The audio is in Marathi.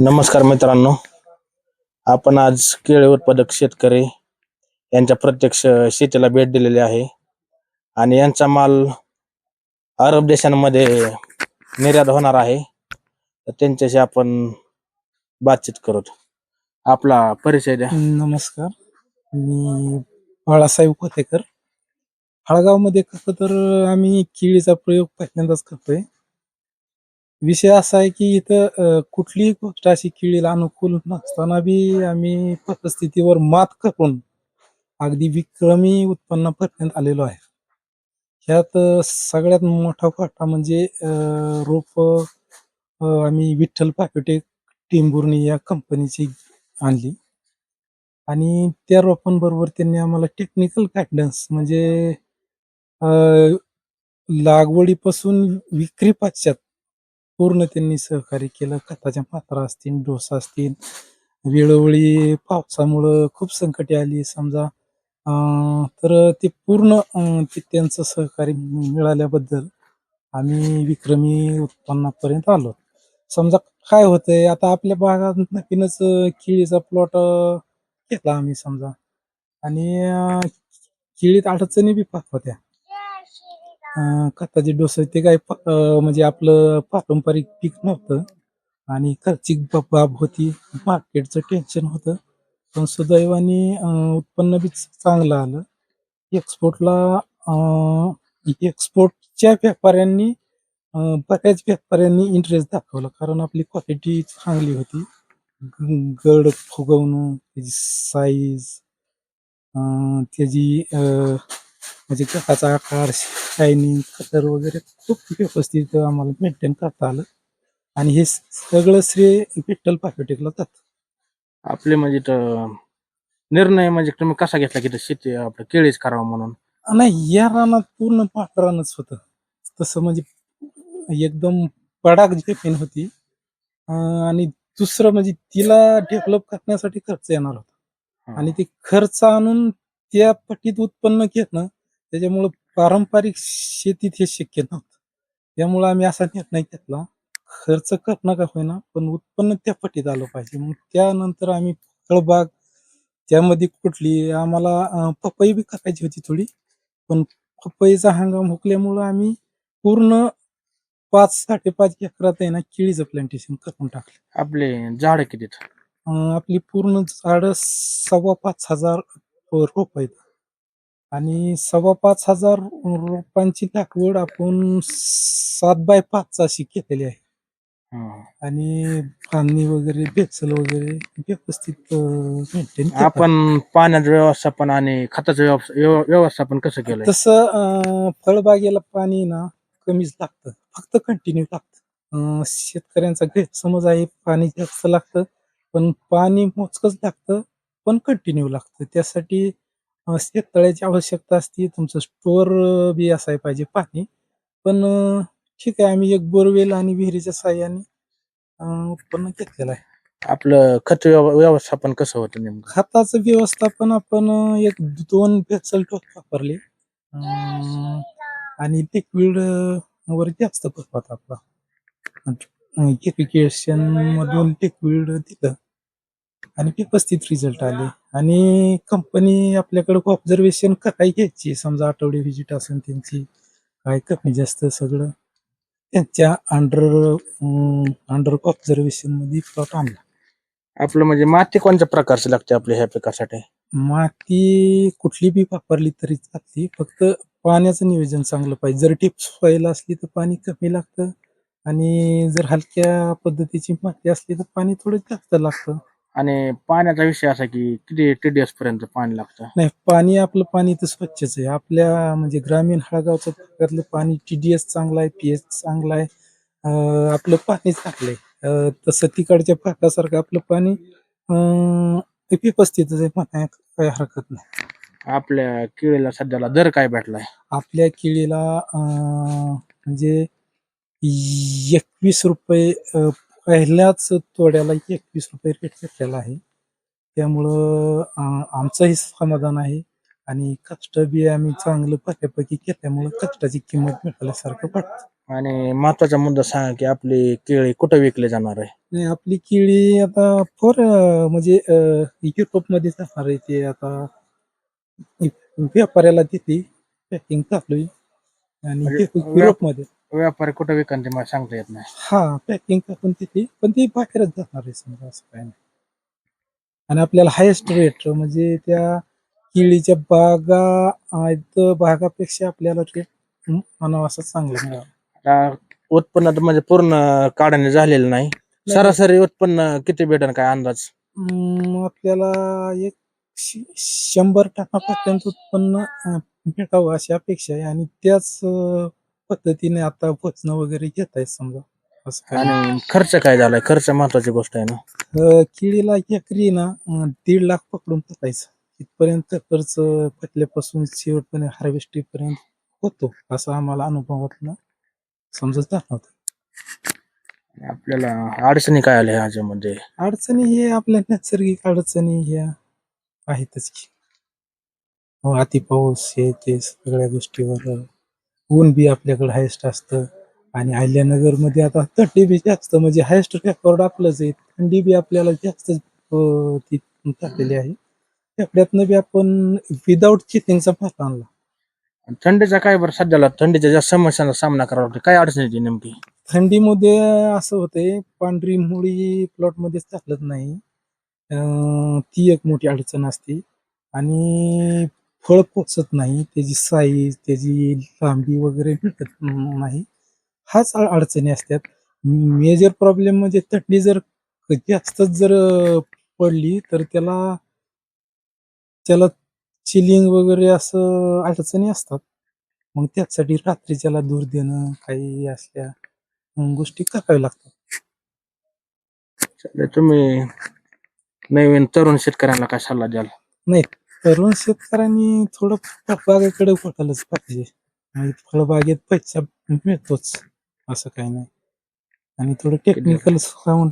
नमस्कार मित्रांनो. आपण आज केळी उत्पादक शेतकरी यांच्या प्रत्यक्ष शेतीला भेट दिलेली आहे. आणि यांचा माल अरब देशांमध्ये निर्यात होणार आहे. तर त्यांच्याशी आपण बातचीत करू. आपला परिचय द्या. नमस्कार. मी बाळासाहेब कोतेकर हळगावमध्ये कसं तर आम्ही केळीचा प्रयोग पहिल्यांदाच करतोय. विषय असा आहे की इथं कुठलीही गोष्ट अशी किळीला अनुकूल नसताना बी आम्ही परिस्थितीवर मात करून अगदी विक्रमी उत्पन्नापर्यंत आलेलो आहे. ह्यात सगळ्यात मोठा फाटा म्हणजे रोप आम्ही विठ्ठल पाकिटे टिंबुर्णी या कंपनीची आणली. आणि त्या रोपांबरोबर त्यांनी आम्हाला टेक्निकल गायडन्स म्हणजे लागवडीपासून विक्री पाश्चात पूर्ण त्यांनी सहकार्य केलं. खताच्या मात्रा असतील डोस असतील. वेळोवेळी पावसामुळं खूप संकटे आली. समजा तर ते पूर्ण ते त्यांचं सहकार्य मिळाल्याबद्दल आम्ही विक्रमी उत्पन्नापर्यंत आलो. समजा काय होतंय आता आपल्या भागात नक्कीनच केळीचा प्लॉट घेतला आम्ही समजा. आणि अं, केळीत अडचणी बी पाक होत्या. खताचे डोस ते काय म्हणजे आपलं पारंपरिक पीक नव्हतं. आणि खर्चिक बाब होती मार्केटचं टेन्शन होतं. पण सुदैवाने उत्पन्न बी चांगलं आलं. एक्सपोर्टला एक्सपोर्टच्या व्यापाऱ्यांनी बऱ्याच व्यापाऱ्यांनी इंटरेस्ट दाखवला. कारण आपली क्वालिटी चांगली होती. ग- गड फुगवणं त्याची साईज त्याची म्हणजे गटाचा आकार शायनिंग कलर वगैरे खूप व्यवस्थित आम्हाला मेंटेन करता आलं. आणि हे सगळं श्रेय विठ्ठल पाकिटेकला जातं. आपले म्हणजे निर्णय म्हणजे तुम्ही कसा घेतला की शेती आपलं केळीच करावं म्हणून? नाही या रानात पूर्ण पाठरानच होतं. तसं म्हणजे एकदम पडाक जमीन होती. अं, आणि दुसरं म्हणजे तिला डेव्हलप करण्यासाठी खर्च येणार होता. आणि ते खर्च आणून त्या पटीत उत्पन्न घेणं त्याच्यामुळं पारंपरिक शेतीत हे शक्य नव्हतं. त्यामुळं आम्ही असा निर्णय घेतला खर्च करणं का होईना पण उत्पन्न त्या पटीत आलं पाहिजे. मग त्यानंतर आम्ही फळबाग त्यामध्ये कुठली आम्हाला पपई बी करायची होती थोडी पण पपईचा हंगाम हुकल्यामुळं आम्ही पूर्ण पाच साडेपाच एकरात आहे ना केळीचं प्लांटेशन करून टाकलं. आपले झाड किती आपली पूर्ण झाड सव्वा पाच हजार रोप आहेत. आणि सव्वा पाच हजार रोपांची लागवड आपण सात बाय पाच अशी केलेली आहे. आणि फांदणी वगैरे बेचल वगैरे व्यवस्थित मेंटेन आपण पाण्याचं व्यवस्थापन आणि खताचं व्यवस्थ- व्यव- व्यवस्थापन कसं केलंय? तसं अं, फळबागेला पाणी ना कमीच लागतं. फक्त कंटिन्यू लागतं. अं, शेतकऱ्यांचा गैरसमज आहे पाणी जास्त लागतं. पण पाणी मोजकच लागतं पण कंटिन्यू लागतं. त्यासाठी शेततळ्याची आवश्यकता असते तुमचं स्टोअर बी असायला पाहिजे पाणी. पण ठीक आहे आम्ही एक बोरवेल आणि विहिरीच्या साह्याने उत्पन्न घेतलेलं आहे. आपलं खत व्यव- व्यवस्थापन कसं होतं नेमकं? खताचं व्यवस्थापन आपण एक दोन बेसल टोक वापरले. अं, आणि लिक्विड वर जास्त भर होता आपला. इरिगेशन मधून लिक्विड दिलं. आणि व्यवस्थित रिझल्ट आले. आणि कंपनी आपल्याकडे ऑब्झर्वेशन काय घ्यायची. समजा आठवडे व्हिजिट असेल त्यांची काय कमी जास्त सगळं. त्यांच्या अंडर अंडर ऑब्झर्वेशनमध्ये प्लॉट आणला. आपलं म्हणजे माती कोणत्या प्रकारची लागते आपल्या ह्या पिकासाठी? माती कुठली बी वापरली तरी चालते. फक्त पाण्याचं नियोजन चांगलं पाहिजे. जर टिप्स सॉईल असली तर पाणी कमी लागतं. आणि जर हलक्या पद्धतीची माती असली तर पाणी थोडं जास्त लागतं. आणि पाण्याचा विषय असा की किती टीडीएस पर्यंत पाणी लागतं? नाही पाणी आपलं पाणी तर स्वच्छच आहे. आपल्या म्हणजे ग्रामीण हळगावच्या भागातलं पाणी टीडीएस चांगला आहे पीएच चांगला आहे. अं, आपलं पाणी चांगलं आहे. अं, तसं तिकडच्या भागासारखं आपलं पाणी अं, व्यवस्थितच आहे म्हणाय काही हरकत नाही. आपल्या केळीला सध्याला दर काय भेटलाय? आपल्या केळीला अं, म्हणजे एकवीस रुपये अं, पहिल्याच तोड्याला एकवीस रुपये रेट भेटलेला आहे. त्यामुळं आमचंही समाधान आहे. आणि कष्ट बी आम्ही चांगलं बऱ्यापैकी केल्यामुळं कष्टाची किंमत मिळाल्यासारखं वाटतं. आणि महत्त्वाचा मुद्दा सांगा की आपली केळी कुठं विकले जाणार आहे? नाही आपली केळी आता फोर म्हणजे युरोपमध्ये जाणार आहे ते आता. व्यापाऱ्याला देते पॅकिंग चालू आहे. आणि म्हणजे युरोपमध्ये. व्यापारी कुठं विकन ते मला सांगता येत नाही. हा पॅकिंग टाकून तिथे पण ती बाहेरच जाणार आहे समजा असं काय नाही. आणि आपल्याला हायेस्ट रेट म्हणजे त्या केळीच्या बागा आहेत बागापेक्षा आपल्याला रेट म्हणावा असं चांगलं मिळालं आता उत्पन्न म्हणजे पूर्ण काढणे झालेलं नाही. सरासरी उत्पन्न किती भेटेल काय अंदाज? अं, आपल्याला एक श- शंभर टनापर्यंत उत्पन्न अं, भेटावं अशी अपेक्षा आहे. आणि त्याच अं, पद्धतीने आता वचनं वगैरे घेत आहेत समजा. असं काय. आणि खर्च काय झालाय? खर्च महत्वाची गोष्ट आहे ना. अं, केळीला एकरी ना अं, दीड लाख पकडून टाकायचं इथपर्यंत खर्च पटल्यापासून शेवटपर्यंत हार्वेस्टिंग पर्यंत होतो असा आम्हाला अनुभवातनं समजत जाणवतं आणि आपल्याला अडचणी काय आल्या ह्याच्यामध्ये? अडचणी हे आपल्या नैसर्गिक अडचणी ह्या आहेतच की. हो, अति पाऊस हे ते सगळ्या गोष्टीवर ऊन बी आपल्याकडे हायस्ट असतं. आणि अहिल्यानगरमध्ये आता थंडी बी जास्त म्हणजे हायस्ट रेकॉर्ड आपलंच आहे. थंडी बी आपल्याला जास्त ती टाकलेली आहे. त्याच्यातनं बी आपण विदाऊट चिथिंगचा भात आणला. आणि थंडीचा काय बरं सध्याला? थंडीच्या ज्या समस्यांचा सामना करावा लागतो काय अडचण येते नेमकी? थंडीमध्ये असं होतंय पांढरी मुळी प्लॉटमध्ये चालत नाही. अं, ती एक मोठी अडचण असते. आणि फळ पोचत नाही. त्याची साईज त्याची लांबी वगैरे भेटत नाही. हाच अड- अडचणी असतात. मेजर प्रॉब्लेम म्हणजे थंडी जर जास्तच जर पडली तर त्याला त्याला चिलिंग वगैरे असं अडचणी असतात. मग त्यासाठी रात्री त्याला दूर देणं काही असल्या गोष्टी कराव्या लागतात. तुम्ही नवीन तरुण शेतकऱ्यांना काय सल्ला द्याल? नाही. तरुण शेतकऱ्यांनी थोडं फळबागेकडे वळालंच पाहिजे. आणि फळबागेत पैसा मिळतोच असं काही नाही. आणि थोडं टेक्निकल राहून